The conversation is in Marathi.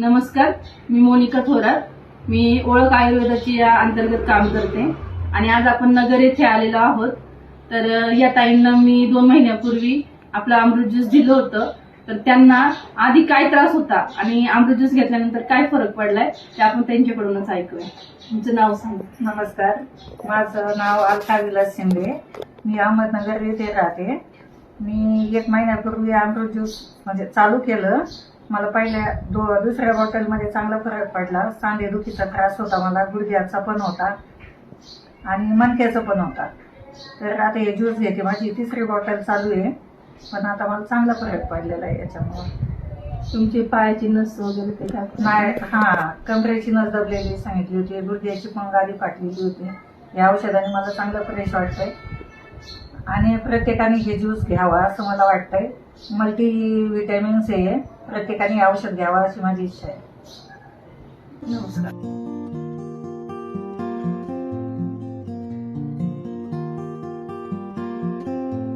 नमस्कार मी मोनिका थोरात. मी ओळख आयुर्वेदाची या अंतर्गत काम करते. आणि आज आपण नगर येथे आलेलो आहोत. तर या ताईंना मी दोन महिन्यापूर्वी आपलं अमृत ज्यूस दिलं होतं. तर त्यांना आधी काय त्रास होता आणि अमृत ज्यूस घेतल्यानंतर काय फरक पडलाय ते आपण त्यांच्याकडूनच ऐकूया. तुमचं नाव सांगा. नमस्कार. माझं नाव अलका विलास शिंदे. मी अहमदनगर येथे राहते. मी एक महिन्यापूर्वी अमृत ज्यूस म्हणजे चालू केलं. मला पहिल्या दो दुसऱ्या बॉटलमध्ये चांगला फरक पडला. सांधेदुखीचा त्रास होता मला गुडघ्याचा पण होता आणि मणक्याचा पण होता. तर आता हे ज्यूस घेते माझी तिसरी बॉटल चालू आहे. पण आता मला चांगला फरक पडलेला आहे याच्यामुळे. तुमची पायाची नस वगैरे ते नाही हा कमरेची नस दबलेली सांगितली होती गुडघ्याची पण गादी फाटलेली होती. या औषधाने मला चांगलं फ्रेश वाटतंय. आणि प्रत्येकाने हे ज्यूस घ्यावा असं मला वाटतंय. मल्टी विटॅमिन्स आहे प्रत्येकाने औषध घ्यावा अशी माझी इच्छा आहे. नमस्कार.